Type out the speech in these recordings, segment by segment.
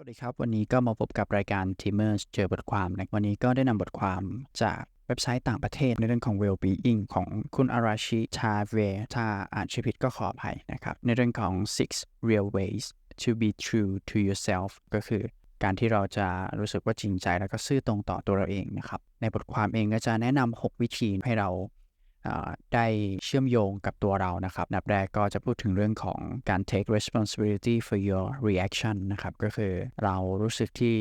วัสดีครับ วันนี้ก็มาพบกับรายการ Teamers เจอบทความนะวันนี้ก็ได้นำบทความจากเว็บไซต์ต่างประเทศในเรื่องของ well-being ของคุณอาราชิชาเวถ้าอ่านชื่อผิดก็ขออภัยนะครับ ในเรื่องของ six real ways to be true to yourself ก็คือการที่เราจะรู้สึกว่าจริงใจแล้วก็ซื่อตรงต่อตัวเราเองนะครับ ในบทความเองก็จะแนะนำ 6 วิธีให้เรา ได้เชื่อมโยงกับตัวเรานะครับนับแรกก็จะพูดถึงเรื่องของการ take responsibility for your reaction นะครับ ก็คือเรารู้สึกที่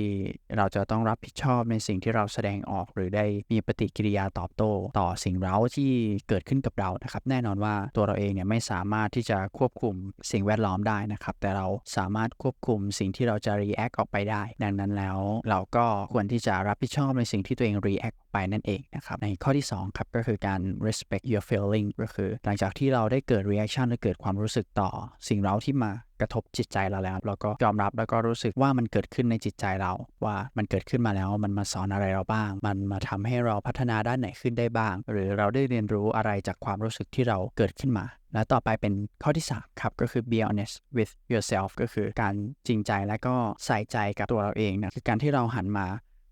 เราจะต้องรับผิดชอบในสิ่งที่เราแสดงออกหรือได้มีปฏิกิริยาตอบโต้ต่อสิ่งเร้าที่เกิดขึ้นกับเรานะครับ แน่นอนว่าตัวเราเองเนี่ยไม่สามารถที่จะควบคุมสิ่งแวดล้อมได้นะครับ แต่เราสามารถควบคุมสิ่งที่เราจะ react ออกไปได้ ดังนั้นแล้วเราก็ควรที่จะรับผิดชอบในสิ่งที่ตัวเอง react ไปนั่นเองนะครับ ในข้อที่2ครับก็คือการ respect your feeling ก็คือ หลังจากที่เราได้เกิด reaction หรือเกิดความรู้สึกต่อ สิ่งเร้าที่มากระทบจิตใจเราแล้ว เราก็ยอมรับแล้วก็รู้สึกว่ามันเกิดขึ้นในจิตใจเรา ว่ามันเกิดขึ้นมาแล้วมันมาสอนอะไรเราบ้าง มันมาทำให้เราพัฒนาด้านไหนขึ้นได้บ้าง หรือเราได้เรียนรู้อะไรจากความรู้สึกที่เราเกิดขึ้นมา และต่อไปเป็นข้อที่ 3 ครับ ก็คือ be honest with yourself ก็คือการจริงใจและก็ใส่ใจกับตัวเราเองนะคือการที่เราหันมา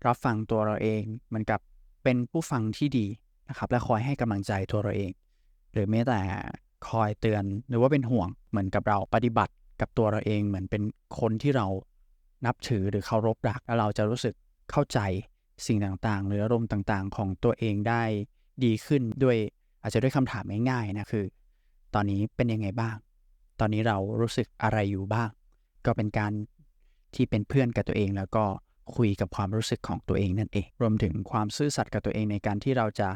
รับฟังตัวเราเองเหมือนกับเป็นผู้ฟังที่ดี นะครับและคอยให้กำลังใจตัวเราเอง หรือแม้แต่คอยเตือนหรือว่าเป็นห่วงเหมือนกับเราปฏิบัติกับตัวเราเองเหมือนเป็นคนที่เรานับถือหรือเคารพรักแล้วเราจะรู้สึกเข้าใจสิ่งต่างๆ หรืออารมณ์ต่างๆ ของตัวเองได้ดีขึ้นด้วยอาจจะด้วยคำถามง่ายๆนะคือ ตอนนี้เป็นยังไงบ้าง ตอนนี้เรารู้สึกอะไรอยู่บ้าง ก็เป็นการที่เป็นเพื่อนกับตัวเองแล้วก็คุยกับความรู้สึกของตัวเองนั่นเอง รวมถึงความซื่อสัตย์กับตัวเองในการที่เราจะ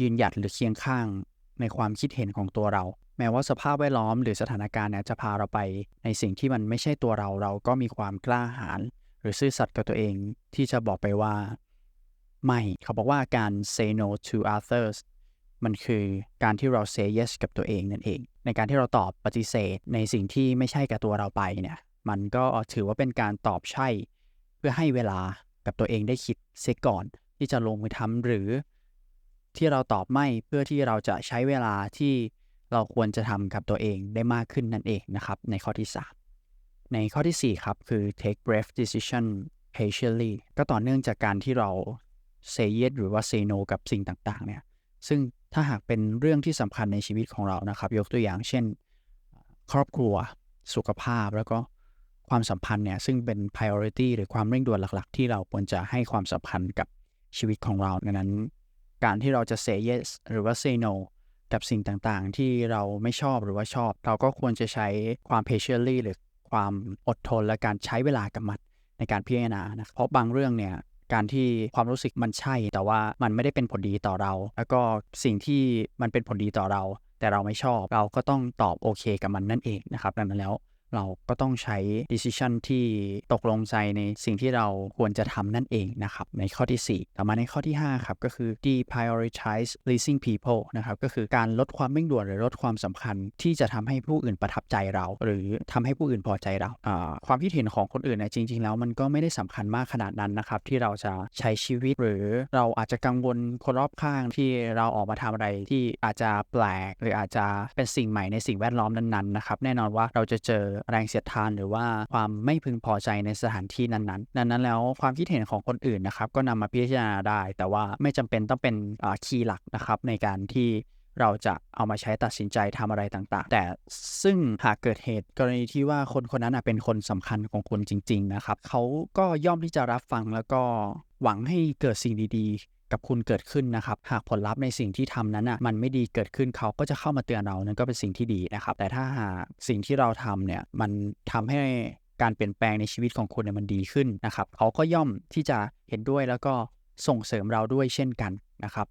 ยืนหยัดหรือเคียงข้างในความคิดเห็นของตัวเรา แม้ว่าสภาพแวดล้อมหรือสถานการณ์เนี่ยจะพาเราไป ในสิ่งที่มันไม่ใช่ตัวเราเราก็มีความกล้าหาญหรือซื่อสัตย์กับตัวเองที่จะบอกไปว่า ไม่เขาบอกว่าการ say no to others มันคือการที่เรา say yes กับตัวเองนั่นเอง ในการที่เราตอบปฏิเสธ ในสิ่งที่ไม่ใช่กับตัวเราไปเนี่ยมันก็ถือว่าเป็นการตอบใช่ เพื่อให้เวลากับตัวเองได้คิดเสียก่อนที่จะลงมือทำหรือ ที่เราตอบไม่เพื่อที่เราจะใช้เวลาที่เราควรจะทำกับตัวเองได้มากขึ้นนั่นเองนะครับในข้อที่ 3 ในข้อที่ 4 ครับ คือ take brave decision patiently ก็ต่อเนื่องจากการที่เรา say yes หรือว่า say no กับสิ่งต่างๆเนี่ยซึ่งถ้าหากเป็นเรื่องที่สำคัญในชีวิตของเรานะครับ ยกตัวอย่างเช่น ครอบครัวสุขภาพแล้วก็ความสัมพันธ์เนี่ยซึ่งเป็น priority หรือความเร่งด่วนหลัก ๆ ที่เราควรจะให้ความสำคัญกับชีวิตของเราดังนั้น การที่เราจะ say yes หรือว่า say no กับสิ่งต่างๆ ที่เราไม่ชอบหรือว่าชอบ เราก็ควรจะใช้ความ patiently หรือความอดทนและการใช้เวลากับมันในการพิจารณานะเพราะบางเรื่องเนี่ยการที่ความรู้สึกมันใช่ แต่ว่ามันไม่ได้เป็นผลดีต่อเรา แล้วก็สิ่งที่มันเป็นผลดีต่อเรา แต่เราไม่ชอบเราก็ต้องตอบโอเคกับมันนั่นเองนะครับดังนั้นแล้ว เราก็ต้องใช้ decision ที่ตกลงใจในสิ่งที่เราควรจะทำนั่นเองนะครับ ในข้อที่ 4 ต่อมาในข้อที่ 5 ครับ ก็คือ deprioritize leasing people นะครับ ก็คือการลดความเร่งด่วนหรือลดความสำคัญที่จะทำให้ผู้อื่นประทับใจเรา หรือทำให้ผู้อื่นพอใจเรา ความคิดเห็นของคนอื่นเนี่ยจริง ๆ แล้วมันก็ไม่ได้สำคัญมากขนาดนั้นนะครับ ที่เราจะใช้ชีวิต หรือเราอาจจะกังวลคนรอบข้างที่เราออกมาทำอะไรที่อาจจะแปลก หรืออาจจะเป็นสิ่งใหม่ในสิ่งแวดล้อมนั้นๆนะครับแน่นอนว่าเราจะเจอแรงเสียดทานหรือว่าความไม่พึงพอใจในสถานที่นั้นๆ ดังนั้นแล้วความคิดเห็นของคนอื่นนะครับก็นำมาพิจารณาได้ แต่ว่าไม่จำเป็นต้องเป็นคีย์หลักนะครับในการที่เราจะเอามาใช้ตัดสินใจทำอะไรต่างๆ แต่ซึ่งหากเกิดเหตุกรณีที่ว่าคนคนนั้นเป็นคนสำคัญของคุณจริง ๆ นะครับ เขาก็ย่อมที่จะรับฟังแล้วก็หวังให้เกิดสิ่งดีๆ กับคุณเกิดขึ้นนะครับ หากผลลัพธ์ในสิ่งที่ทำนั้นอะมันไม่ดีเกิดขึ้นเขาก็จะเข้ามาเตือนเรานั่นก็เป็นสิ่งที่ดีนะครับ แต่ถ้าหากสิ่งที่เราทำเนี่ยมันทำให้การเปลี่ยนแปลงในชีวิตของคุณเนี่ยมันดีขึ้นนะครับเขาก็ย่อมที่จะเห็นด้วยแล้วก็ส่งเสริมเราด้วยเช่นกันนะครับ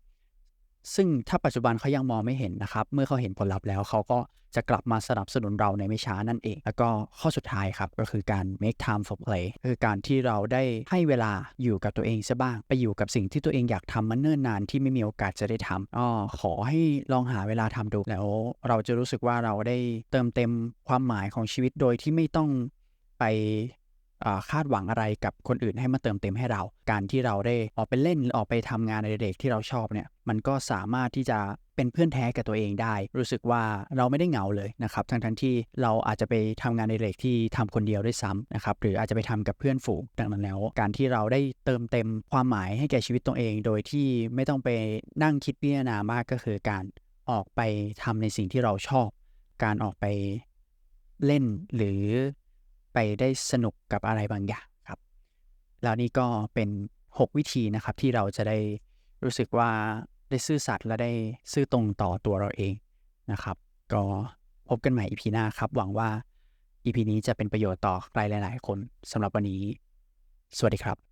ซึ่งถ้าปัจจุบันเขายังมองไม่เห็นนะครับ เมื่อเขาเห็นผลลัพธ์แล้วเขาก็จะกลับมาสนับสนุนเราในไม่ช้านั่นเอง แล้วก็ข้อสุดท้ายครับ ก็คือการ make time for play คือการที่เราได้ให้เวลาอยู่กับตัวเองซะบ้าง ไปอยู่กับสิ่งที่ตัวเองอยากทำมาเนิ่นนานที่ไม่มีโอกาสจะได้ทำอ๋อขอให้ลองหาเวลาทำดูแล้ว เราจะรู้สึกว่าเราได้เติมเต็มความหมายของชีวิตโดยที่ไม่ต้องไป คาดหวังอะไรกับคนอื่นให้มาเติมเต็มให้เรา การที่เราได้ออกไปเล่นออกไปทำงานในเด็กที่เราชอบเนี่ยมันก็สามารถที่จะเป็นเพื่อนแท้กับตัวเองได้ รู้สึกว่าเราไม่ได้เหงาเลยนะครับทั้งทั้งที่เราอาจจะไปทำงานในเล็กที่ทำคนเดียวด้วยซ้ำนะครับหรืออาจจะไปทำกับเพื่อนฝูงดังนั้นแล้ว การที่เราได้เติมเต็มความหมายให้แก่ชีวิตตัวเอง โดยที่ไม่ต้องไปนั่งคิดพิจารณามากก็คือการออกไปทำในสิ่งที่เราชอบ การออกไปเล่นหรือ ไปได้สนุกกับอะไรบางอย่างครับ แล้วนี่ก็เป็น 6 วิธีนะครับที่เราจะได้รู้สึกว่าได้ซื่อสัตย์และได้ซื่อตรงต่อตัวเราเองนะครับ ก็พบกันใหม่อีพีหน้าครับ หวังว่าอีพีนี้จะเป็นประโยชน์ต่อใครหลาย ๆ คนสำหรับวันนี้ สวัสดีครับ